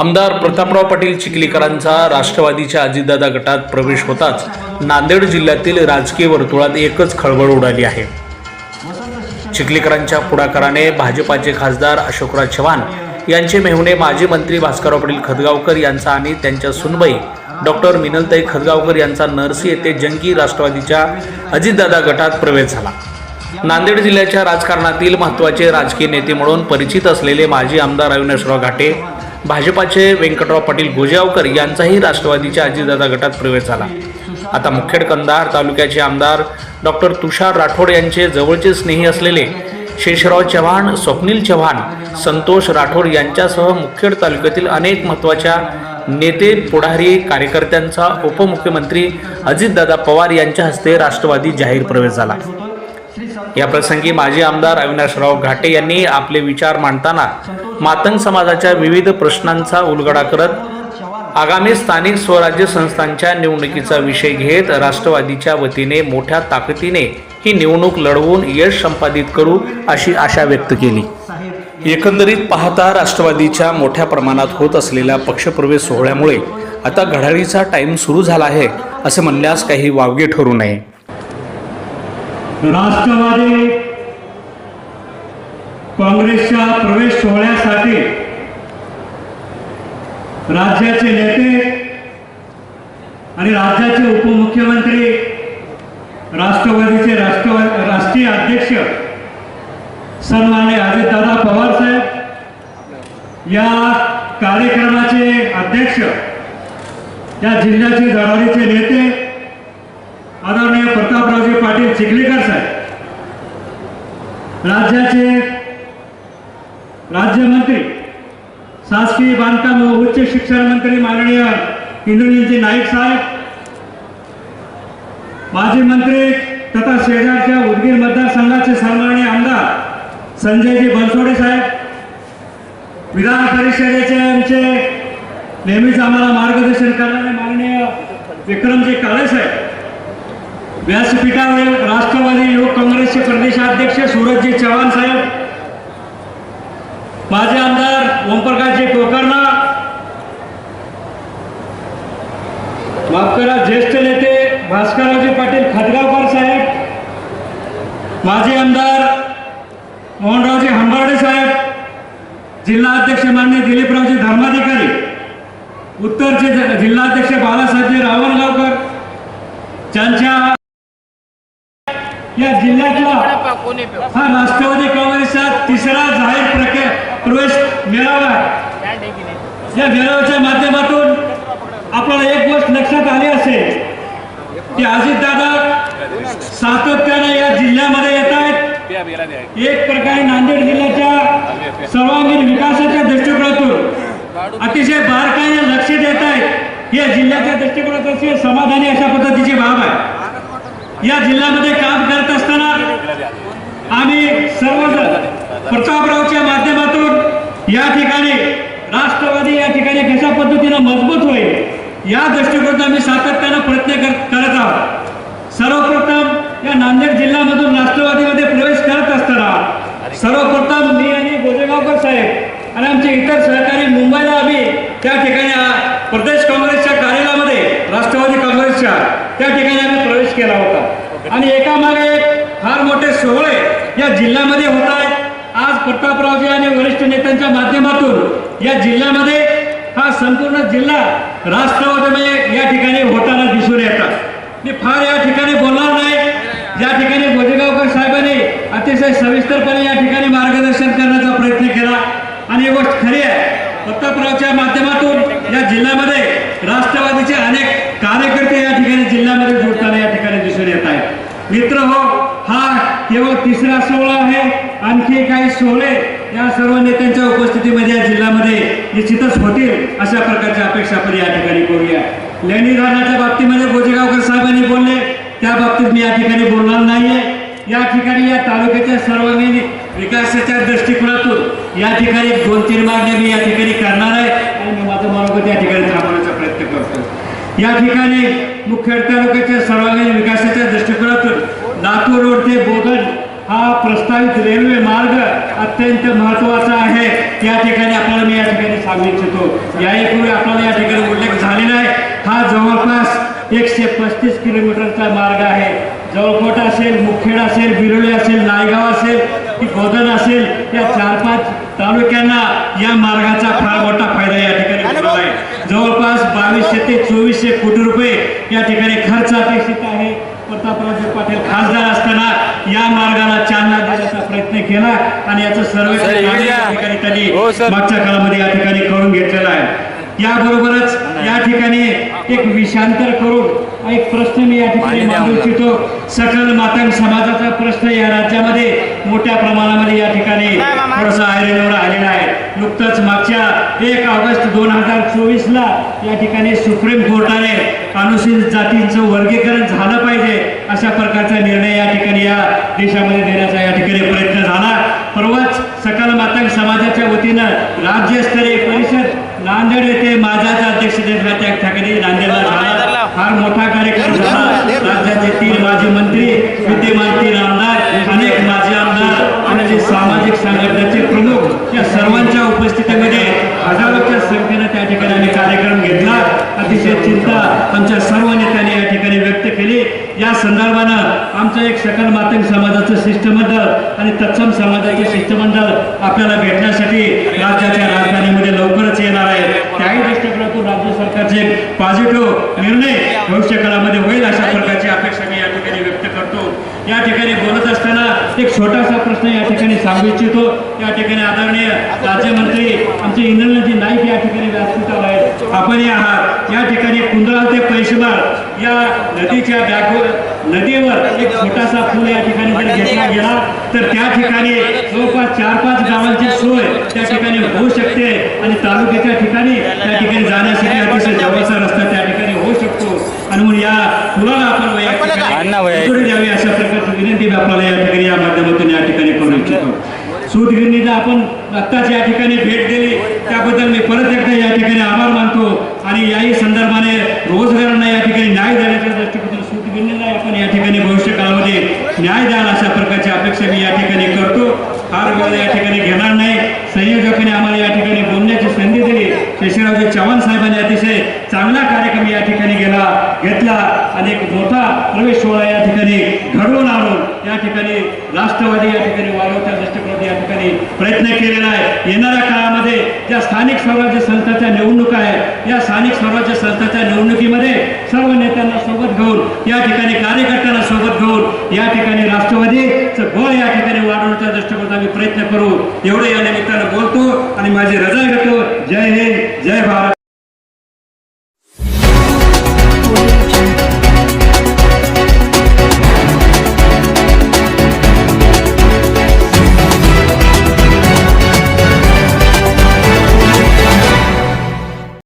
आमदार प्रतापराव पाटील चिखलीकरांचा राष्ट्रवादीच्या अजितदादा गटात प्रवेश होताच नांदेड जिल्ह्यातील राजकीय वर्तुळात एकच खळबळ उडाली आहे. चिखलीकरांच्या पुढाकाराने भाजपाचे खासदार अशोकराज चव्हाण यांचे मेहुणे माजी मंत्री भास्करराव पाटील खदगावकर यांचा आणि त्यांच्या सुनबाई डॉक्टर मिनलताई खदगावकर यांचा नरसी येथे जंगी राष्ट्रवादीच्या अजितदादा गटात प्रवेश झाला. नांदेड जिल्ह्याच्या राजकारणातील महत्त्वाचे राजकीय नेते म्हणून परिचित असलेले माजी आमदार अविनाशराव घाटे भाजपाचे व्यंकटराव पाटील गोजेगावकर यांचाही राष्ट्रवादीच्या अजितदादा गटात प्रवेश झाला. आता मुखेड कंधार तालुक्याचे आमदार डॉक्टर तुषार राठोड यांचे जवळचे स्नेही असलेले शेषराव चव्हाण स्वप्नील चव्हाण संतोष राठोड यांच्यासह मुखेड तालुक्यातील अनेक महत्त्वाच्या नेते पुढारी कार्यकर्त्यांचा उपमुख्यमंत्री अजितदादा पवार यांच्या हस्ते राष्ट्रवादी जाहीर प्रवेश झाला. या प्रसंगी माजी आमदार अविनाशराव घाटे यांनी आपले विचार मांडताना मातंग समाजाच्या विविध प्रश्नांचा उलगडा करत आगामी स्थानिक स्वराज्य संस्थांच्या निवडणुकीचा विषय घेत राष्ट्रवादीच्या वतीने मोठ्या ताकदीने ही निवडणूक लढवून यश संपादित करू अशी आशा व्यक्त केली. एकंदरीत पाहता राष्ट्रवादीच्या मोठ्या प्रमाणात होत असलेल्या पक्षप्रवेश सोहळ्यामुळे आता घडाळीचा टाईम सुरू झाला आहे असे म्हणल्यास काही वावगे ठरू नये. राष्ट्रवादी काँग्रेसच्या प्रवेश सोहळ्यासाठी राज्याचे नेते आणि राज्याचे उपमुख्यमंत्री राष्ट्रवादीचे राष्ट्रवा राष्ट्रीय अध्यक्ष सन्मान्य अजितदादा पवार साहेब या कार्यक्रमाचे अध्यक्ष या जिल्ह्याचे धडाडीचे नेते आदरणीय प्रतापरावजी पाटील चिखलीकर साहेब राज्याचे राज्यमंत्री शासकीय बांधकाम व उच्च शिक्षण मंत्री माननीय इंद्रनीलजी नाईक साहेब माजी मंत्री तथा शेजारच्या उदगीर मतदारसंघाचे सन्माननीय आमदार संजयजी बनसोडे साहेब विधान परिषदेचे आमचे नेहमीच आम्हाला मार्गदर्शन करणारे माननीय विक्रमजी काळे साहेब व्यासपीठावरील राष्ट्रवादी युवक काँग्रेसचे प्रदेशाध्यक्ष सूरजजी चव्हाण साहेब माझे आमदार ओमप्रकाशजी कोकर्णा माफ करा ज्येष्ठ नेते भास्कररावजी पाटील खतगावकर साहेब माजी आमदार मोहनरावजी हंबर्डे साहेब जिल्हा अध्यक्ष मान्य दिलीपरावजी धर्माधिकारी उत्तरचे जिल्हाध्यक्ष बाळासाहेबजी रावणगावकर ज्यांच्या या जिल्ह्यातला हा राष्ट्रवादी काँग्रेसचा तिसरा जाहीर प्रके- प्रवेश मेळावा आहे. या मेळाव्याच्या माध्यमातून आपल्याला एक गोष्ट लक्षात आली असेल की अजितदादा सातत्याने या जिल्ह्यामध्ये येत आहेत. एक प्रकारे नांदेड जिल्ह्याच्या सर्वांगीण विकासाच्या दृष्टिकोनातून अतिशय बारकाईने लक्ष देत आहेत. या जिल्ह्याच्या दृष्टिकोनातून अतिशय समाधानी अशा पद्धतीची बाब आहे. या जिल्ह्यामध्ये काम करत असताना आम्ही सर्वजण प्रतापरावच्या माध्यमातून या ठिकाणी राष्ट्रवादी या ठिकाणी कशा पद्धतीनं मजबूत होईल या दृष्टिकोनात आम्ही सातत्यानं प्रयत्न कर- करत आहोत. सर्वप्रथम या नांदेड जिल्ह्यामधून राष्ट्रवादीमध्ये प्रवेश करत असताना सर्वप्रथम मी आणि गोजेगावकर साहेब आणि आमचे इतर सहकारी मुंबईला आम्ही त्या ठिकाणी प्रदेश काँग्रेसच्या कार्यालयामध्ये राष्ट्रवादी काँग्रेसच्या त्या ठिकाणी आम्ही प्रवेश केला होता. आणि एकामागे मागे फार मोठे सोहळे या जिल्ह्यामध्ये होत आहेत. आज प्रतापरावजी आणि वरिष्ठ नेत्यांच्या माध्यमातून या जिल्ह्यामध्ये हा संपूर्ण जिल्हा राष्ट्रवादीमध्ये म्हणजे या ठिकाणी होताना दिसून येतात. मी फार या ठिकाणी बोलणार नाही. या ठिकाणी गोजेगावकर साहेबांनी अतिशय सविस्तरपणे या ठिकाणी मार्गदर्शन करण्याचा प्रयत्न केला. आणि ही गोष्ट खरी आहे प्रतापरावच्या माध्यमातून या जिल्ह्यामध्ये राष्ट्रवादीचे अनेक कार्यकर्ते या ठिकाणी जिल्ह्यामध्ये जोडताना या ठिकाणी दिसून येत आहेत मित्र हो तेव्हा केवळ तिसरा सोहळा आहे. आणखी काही सोहळे या सर्व नेत्यांच्या उपस्थितीमध्ये या जिल्ह्यामध्ये निश्चितच होतील अशा प्रकारच्या अपेक्षा आपण या ठिकाणी करूया. लेणी धरणाच्या बाबतीमध्ये गोजेगावकर साहेबांनी बोलले. त्या बाबतीत मी या ठिकाणी बोलणार नाहीये. या ठिकाणी या तालुक्याच्या सर्वांगीण विकासाच्या दृष्टिकोनातून या ठिकाणी दोन तीन मागण्या मी या ठिकाणी करणार आहे आणि मी माझं मनोगत या ठिकाणी थांबवण्याचा प्रयत्न करतो या ठिकाणी मुखेड तालुक्याच्या सर्वांगीण विकासाच्या दृष्टिकोनातून लातूर रोड ते बोधन हा प्रस्तावित रेल्वे मार्ग अत्यंत महत्त्वाचा आहे. या ठिकाणी आपल्याला मी या ठिकाणी सांगू इच्छितो. या पूर्वी आपल्याला या ठिकाणी उल्लेख झालेला आहे. हा जवळपास एकशे पस्तीस किलोमीटरचा मार्ग आहे. जवळकोट असेल मुखेड असेल बिरोली असेल नायगाव असेल की गोदन असेल या चार पाच तालुक्यांना या मार्गाचा फार मोठा फायदा या ठिकाणी जवळपास बावीसशे ते चोवीसशे कोटी रुपये या ठिकाणी खर्च अपेक्षित आहे. खासदार असताना या मार्गाला चालना देण्याचा प्रयत्न केला आणि याचं या. ठिकाणी त्यांनी मागच्या काळामध्ये या ठिकाणी करून घेतलेलं आहे. याबरोबरच या ठिकाणी एक विषांतर करून एक प्रश्न मी या ठिकाणी मांडू इच्छितो. सकल मातंग समाजाचा प्रश्न या राज्यामध्ये मोठ्या प्रमाणामध्ये या ठिकाणी थोडासा आयरेनवर आलेला आहे. नुकतंच मागच्या एक ऑगस्ट दोन हजार चोवीसला या ठिकाणी सुप्रीम कोर्टाने अनुसूचित जातींचं वर्गीकरण झालं पाहिजे अशा प्रकारचा निर्णय या ठिकाणी या देशामध्ये देण्याचा या ठिकाणी प्रयत्न झाला. परवाच सकल मातंग समाजाच्या वतीनं राज्यस्तरीय परिषद नांदेड येथे माझाच्या अध्यक्षतेखाली त्या ठिकाणी नांदेडला झाला. फार मोठा कार्यक्रम झाला. राज्याचे तीन माजी मंत्री विद्यमान तीन आमदार अनेक माजी आमदार आणि जे सामाजिक संघटनेचे प्रमुख या सर्वांच्या उपस्थितीमध्ये हजारोच्या संख्येनं त्या ठिकाणी कार्यक्रम घेतला. अतिशय चिंता आमच्या सर्व नेत्यांनी या ठिकाणी व्यक्त केली. या संदर्भानं आमचं एक सकल मातंग समाजाचं शिष्टमंडळ आणि तत्सम समाजाचं शिष्टमंडळ आपल्याला भेटण्यासाठी राज्याच्या राजधानीमध्ये लवकरच येणार आहे. त्याही दृष्टिकोनातून राज्य सरकारचे पॉझिटिव्ह निर्णय भविष्य काळामध्ये होईल अशा प्रकारची अपेक्षा मी या ठिकाणी व्यक्त करतो. या ठिकाणी बोलत असताना एक छोटासा प्रश्न या ठिकाणी सांगू इच्छितो. या ठिकाणी आदरणीय राज्यमंत्री आमचे इंद्रजी नाईक या ठिकाणी व्यासपीठावर आहेत. आपण आहात. या ठिकाणी कुंदळा ते पैशमाळ या नदीच्या बॅकवर नदीवर एक छोटासा पूल या ठिकाणी जर घेतला गेला तर त्या ठिकाणी जवळपास चार पाच गावांची सोय त्या ठिकाणी होऊ शकते आणि तालुक्याच्या ठिकाणी त्या ठिकाणी जाण्यासाठी अतिशय जवळचा रस्ता त्या ठिकाणी होऊ शकतो. आणि म्हणून या पुलाला आपण या ठिकाणी मंजुरी द्यावी अशा प्रकारची विनंती मी आपल्याला या ठिकाणी या माध्यमातून या ठिकाणी करू इच्छितो. सूतगिरणीला आपण आत्ताच या ठिकाणी भेट दिली. त्याबद्दल मी परत या ठिकाणी आभार मानतो आणि याही संदर्भाने रोजगारांना या ठिकाणी न्याय देण्याच्या दृष्टिकोनातून सूतगिरणीला आपण या ठिकाणी भविष्य काळामध्ये न्याय द्याल अशा प्रकारची अपेक्षा मी या ठिकाणी करतो. फार वेळ या ठिकाणी घेणार नाही. संयोजकाने आम्हाला या ठिकाणी बोलण्याची संधी दिली. शशिरावजी चव्हाण साहेबांनी अतिशय चांगला कार्यक्रम या ठिकाणी गेला घेतला. आणि एक मोठा प्रवेश सोहळा या ठिकाणी घडवून आणून या ठिकाणी राष्ट्रवादी या ठिकाणी वाढवच्या दृष्टिकोनातून या ठिकाणी प्रयत्न केलेला आहे. येणाऱ्या काळामध्ये ज्या स्थानिक स्वराज्य संस्थाच्या निवडणुका आहेत या स्थानिक स्वराज्य संस्थाच्या निवडणुकीमध्ये सर्व नेत्यांना सोबत घेऊन या ठिकाणी कार्यकर्त्यांना सोबत घेऊन या ठिकाणी राष्ट्रवादीचं गोळ या ठिकाणी वाढवण्याच्या दृष्टिकोनात आम्ही प्रयत्न करू. एवढे या निमित्तानं बोलतो आणि माझी रजा घेतो. जय हिंद जय भारत.